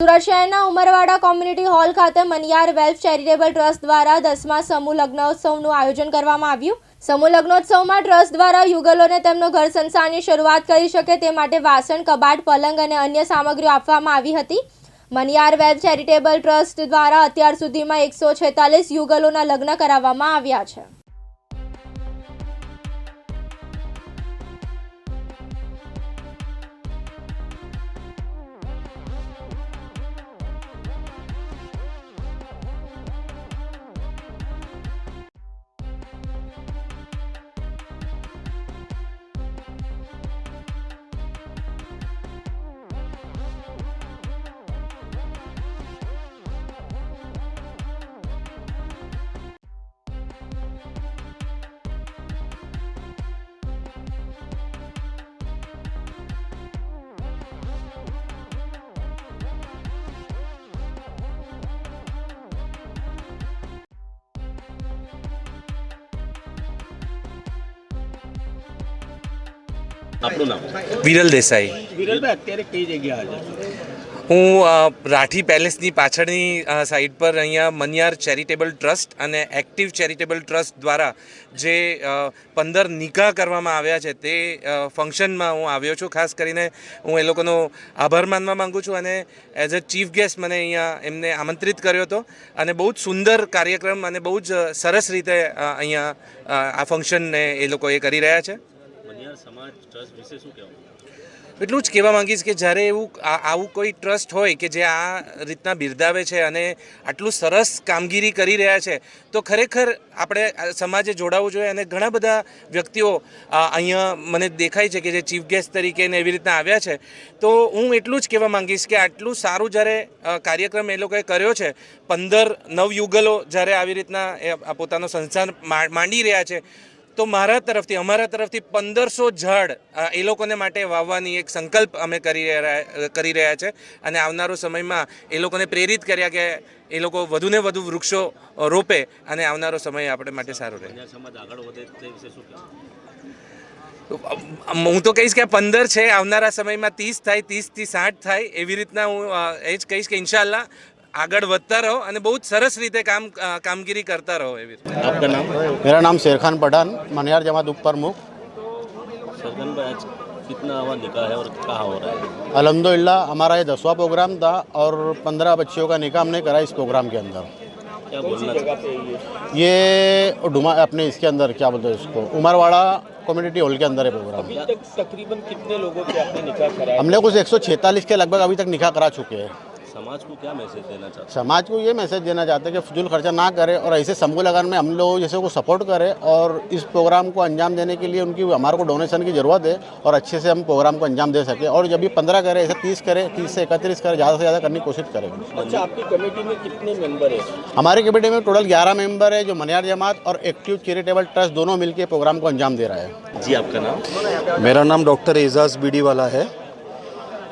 સુરત શહેરના Umarwada community hall ખાતે Maniyar વેલ્ફ charitable trust દ્વારા દસમા સમૂહ લગ્નોત્સવનું આયોજન કરવામાં આવ્યું. સમૂહ લગ્નોત્સવમાં ટ્રસ્ટ દ્વારા યુગલોને તેમનો ઘર સંસારની શરૂઆત કરી શકે તે માટે વાસણ, કબાટ, પલંગ અને અન્ય સામગ્રીઓ આપવામાં આવી હતી. મનિયાર વેલ્ફ ચેરિટેબલ ટ્રસ્ટ દ્વારા અત્યાર સુધીમાં એકસો છેતાલીસ યુગલોના લગ્ન કરાવવામાં આવ્યા છે. આપણું નામ? વિરલ દેસાઈ. વિરલભાઈ અત્યારે કઈ જગ્યા હાજર હું રાઠી પેલેસની પાછળની સાઈડ પર અહીંયા મનિયાર ચેરિટેબલ ટ્રસ્ટ અને એક્ટિવ ચેરિટેબલ ટ્રસ્ટ દ્વારા જે પંદર નિકાહ કરવામાં આવ્યા છે તે ફંક્શનમાં હું આવ્યો છું. ખાસ કરીને હું એ લોકોનો આભાર માનવા માંગુ છું અને એઝ અ ચીફ ગેસ્ટ મને અહીંયા એમને આમંત્રિત કર્યો હતો. અને બહુ જ સુંદર કાર્યક્રમ અને બહુ જ સરસ રીતે અહીંયા આ ફંક્શનને એ લોકો એ કરી રહ્યા છે. એટલું જ કહેવા માંગીશ કે જ્યારે એવું આવું કોઈ ટ્રસ્ટ હોય કે જે આ રીતના બિરદાવે છે અને આટલું સરસ કામગીરી કરી રહ્યા છે, તો ખરેખર આપણે સમાજે જોડાવવું જોઈએ અને ઘણા બધા વ્યક્તિઓ અહીંયા મને દેખાય છે કે જે ચીફ ગેસ્ટ તરીકે ને એવી રીતના આવ્યા છે. તો હું એટલું જ કહેવા માંગીશ કે આટલું સારું જ્યારે કાર્યક્રમ એ લોકોએ કર્યો છે, પંદર નવયુગલો જ્યારે આવી રીતના પોતાનો સંસાર માંડી રહ્યા છે તો મારા તરફથી અમારા તરફથી પંદરસો ઝાડ એ લોકોને માટે વાવવાની એક સંકલ્પ અમે કરી રહ્યા કરી રહ્યા છે. અને આવનારો સમયમાં એ લોકોને પ્રેરિત કર્યા કે એ લોકો વધુને વધુ વૃક્ષો રોપે અને આવનારો સમય આપણે માટે સારો રહે. હું તો કહીશ કે પંદર છે આવનારા સમયમાં ત્રીસ થાય ત્રીસથી સાઠ થાય એવી રીતના હું એ જ કહીશ કે ઇન્શાલ્લાહ આગળ વધતા રહો અને બહુ જ સરસ રીતે કામ અ, કામગીરી કરતા રહો એવી રીતે આપકા નામ मेरा नाम शेरखान पठान मनियार जमात उप प्रमुख सरगन भाई आज कितना हुआ निकाह है और कहाँ हो रहा है अलहमदिल्ला हमारा ये दसवां प्रोग्राम था और पंद्रह बच्चियों का निकाह हमने करा इस प्रोग्राम के अंदर क्या बोलना चाहते ये डुमा अपने इसके अंदर क्या बोलते हैं इसको उमरवाड़ा कम्युनिटी हॉल के अंदर है प्रोग्राम तक तकरीबन कितने लोगों के आपने निकाह कराया हमने कुछ 146 के लगभग अभी तक निकाह करा चुके हैं समाज को क्या मैसेज देना चाहते हैं? समाज को ये मैसेज देना चाहते हैं कि फजूल खर्चा ना करें और ऐसे समूह लगन में हम लोग जैसे को सपोर्ट करें और इस प्रोग्राम को अंजाम देने के लिए उनकी हमारे को डोनेशन की ज़रूरत है और अच्छे से हम प्रोग्राम को अंजाम दे सकें और जब भी पंद्रह करें ऐसे तीस करें तीस से इकतीस करें ज़्यादा से ज़्यादा करने की कोशिश करेंगे अच्छा आपकी कमेटी में कितने मेंबर है? हमारे कमेटी में टोटल ग्यारह मेंबर है जो मनियार जमात और एक्टिव चैरिटेबल ट्रस्ट दोनों मिलकर प्रोग्राम को अंजाम दे रहा है। जी आपका नाम? मेरा नाम डॉक्टर एजाज बीडी वाला है।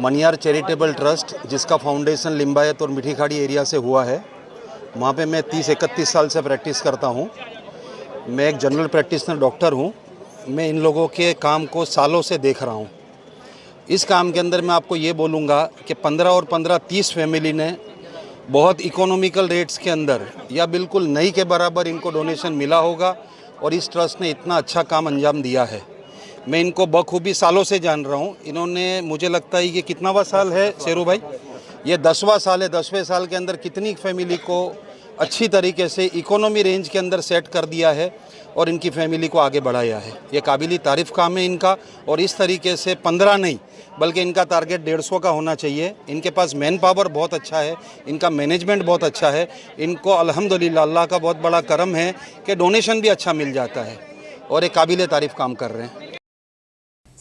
मनियार चैरिटेबल ट्रस्ट, जिसका फाउंडेशन लिम्बायत और मीठी खाड़ी एरिया से हुआ है, वहाँ पे मैं 30-31 साल से प्रैक्टिस करता हूँ। मैं एक जनरल प्रैक्टिसनर डॉक्टर हूँ। मैं इन लोगों के काम को सालों से देख रहा हूँ। इस काम के अंदर मैं आपको ये बोलूँगा कि 15 और 15 30 फैमिली ने बहुत इकोनॉमिकल रेट्स के अंदर या बिल्कुल नई के बराबर इनको डोनेशन मिला होगा और इस ट्रस्ट ने इतना अच्छा काम अंजाम दिया है। मैं इनको बखूबी सालों से जान रहा हूँ। इन्होंने, मुझे लगता है ये कितनावा साल है, शेरू भाई? ये दसवां साल है, दसवें साल के अंदर कितनी फैमिली को अच्छी तरीके से इकोनॉमी रेंज के अंदर सेट कर दिया है और इनकी फैमिली को आगे बढ़ाया है। ये काबिली तारीफ़ काम है इनका और इस तरीके से पंद्रह नहीं, बल्कि इनका टारगेट डेढ़ सौ का होना चाहिए। इनके पास मैन पावर बहुत अच्छा है, इनका मैनेजमेंट बहुत अच्छा है, इनको अल्हम्दुलिल्लाह अल्लाह का बहुत बड़ा करम है कि डोनेशन भी अच्छा मिल जाता है और ये काबिल तारीफ़ काम कर रहे हैं।